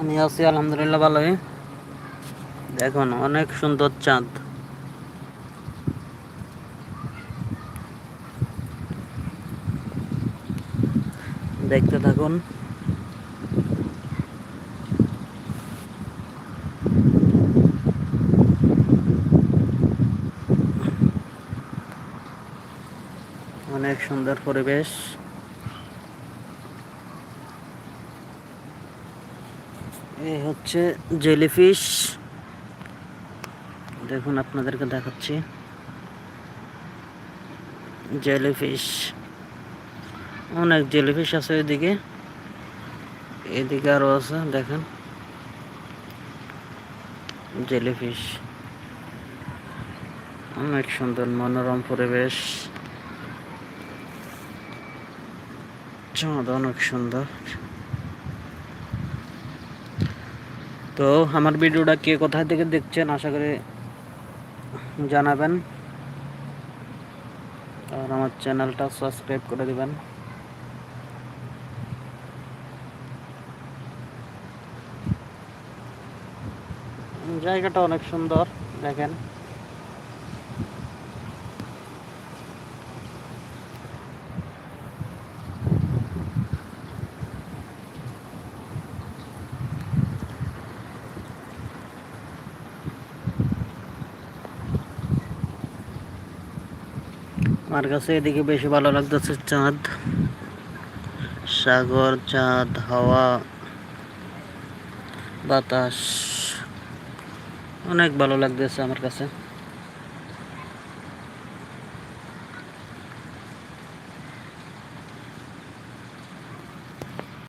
আমি আছি আলহামদুলিল্লাহ ভালোই। দেখুন অনেক সুন্দর চাঁদ। দেখতে থাকুন। অনেক সুন্দর পরিবেশ। এই হচ্ছে জেলিফিশ। দেখুন, আপনাদেরকে দেখাচ্ছি। জেলিফিশ। অনেক জেলিফিশ আছে এদিকে। এদিকে আরও আছে, দেখেন। জেলিফিশ। অনেক সুন্দর মনোরম পরিবেশ। চাঁদ অনেক সুন্দর। তো আমার ভিডিওটা কে কোথায় থেকে দেখছেন আশা করি জানাবেন। আর আমার চ্যানেলটা সাবস্ক্রাইব করে দেবেন। জায়গাটা অনেক সুন্দর, দেখেন। আমার কাছে এদিকে বেশি ভালো লাগতেছে চাঁদ। সাগর, চাঁদ, হাওয়া, বাতাস। অনেক ভালো লাগতেছে আমার কাছে।